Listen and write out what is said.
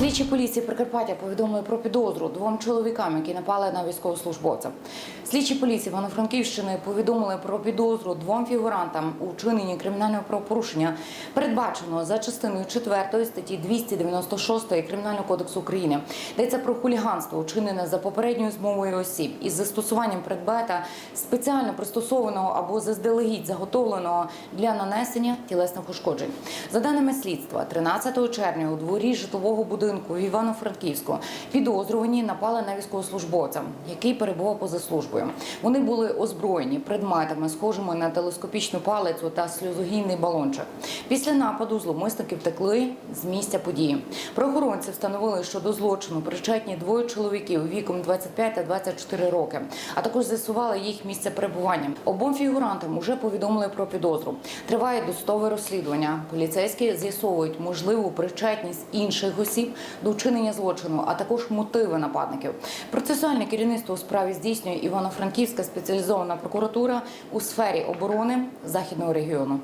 Слідчі поліції Прикарпаття повідомили про підозру двом чоловікам, які напали на військовослужбовця. Слідчі поліції Івано-Франківщини повідомили про підозру двом фігурантам у вчиненні кримінального правопорушення, передбаченого за частиною 4 статті 296 Кримінального кодексу України. Йдеться про хуліганство, вчинене за попередньою змовою осіб із застосуванням предмета спеціально пристосованого або заздалегідь заготовленого для нанесення тілесних ушкоджень. За даними слідства, 13 червня у дворі житлового будинку в Івано-Франківську підозрювані напали на військовослужбовця, який перебував поза службою. Вони були озброєні предметами, схожими на телескопічну палицю та сльозогінний балончик. Після нападу зловмисники втекли з місця події. Правоохоронці встановили, що до злочину причетні двоє чоловіків віком 25 та 24 роки, а також з'ясували їх місце перебування. Обом фігурантам уже повідомили про підозру. Триває досудове розслідування. Поліцейські з'ясовують можливу причетність інших осіб до вчинення злочину, а також мотиви нападників. Процесуальне керівництво у справі здійснює Івано-Франківська спеціалізована прокуратура у сфері оборони західного регіону.